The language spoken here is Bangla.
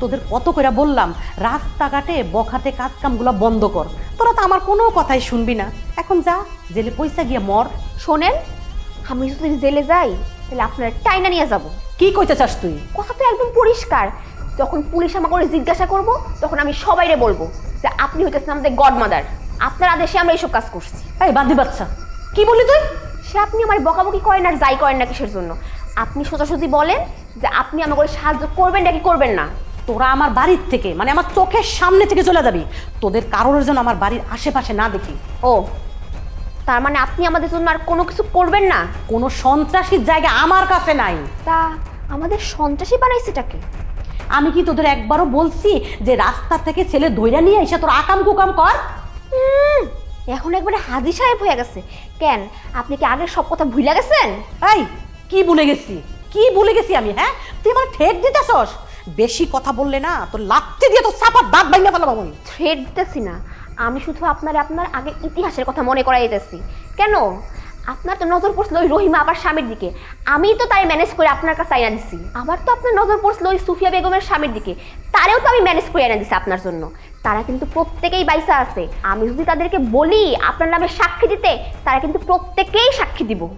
তোদের কত করে বললাম রাস্তাঘাটে বখাতে কাজ কামগুলো বন্ধ কর। তোরা তো আমার কোনো কথাই শুনবি না। এখন যা জেলে পয়সা গিয়ে মর। শোনেন আমি যদি জেলে যাই তাহলে আপনার টাইনা নিয়ে যাব। কি কইতে চাস তুই? কথা তো একদম পরিষ্কার। যখন পুলিশ আমাকে জিজ্ঞাসা করব তখন আমি সবাইরে বলব যে আপনি হইতেছেন আমাদের গডমাদার। আপনার আদেশে আমরা এইসব কাজ করছি। এই বাদি বাচ্চা কি বলি তুই? সে আপনি আমার বকাবকি করেন আর যাই করেন না কিসের জন্য? আপনি সোজাসুজি বলেন যে আপনি আমাকে সাহায্য করবেন নাকি করবেন না। তোরা আমার বাড়ির থেকে মানে আমার চোখের সামনে থেকে চলে যাবি। তোদের কারোর জন্য আমার বাড়ির আশেপাশে না দেখি। ও তার মানে আপনি আমাদের জন্য আর কোনো কিছু করবেন না? কোনো সন্ত্রাসীর জায়গা আমার কাছে নাই। তা আমাদের সন্ত্রাসী বানাইছেটাকে আমি কি তোদের একবারও বলছি যে রাস্তা থেকে ছেলে ধইরা নিয়ে এসে তোর আকাম কুকাম কর? এখন একবারে হাজি সাহেব হয়ে গেছে। কেন আপনি কি আগের সব কথা ভুলে গেছেন? এই কি ভুলে গেছি? কি ভুলে গেছি আমি হ্যাঁ? তুই আমার ঠেট দিতেছস? বেশি কথা বললে না, তোর লাত্তি দিয়ে তোর চাপার দাঁত ভাঙা ফেলাম আমি। থ্রেড দিতেছি না। আমি শুধু আপনার আপনার আগে ইতিহাসের কথা মনে করাই দিতেছি। কেন? আপনার তো নজর পড়ছিল ওই রহিমা আবার স্বামীর দিকে। আমি তো তাই ম্যানেজ করে আপনার কাছে আইনা দিছি। আবার তো আপনার নজর পড়ছিল ওই সুফিয়া বেগমের স্বামীর দিকে। তারেও তো আমি ম্যানেজ করে আইনা দিছি আপনার জন্য। তারা কিন্তু প্রত্যেকেই বাইসা আছে। আমি যদি তাদেরকে বলি আপনার নামে সাক্ষী দিতে, তারা কিন্তু প্রত্যেকেই সাক্ষী দিব।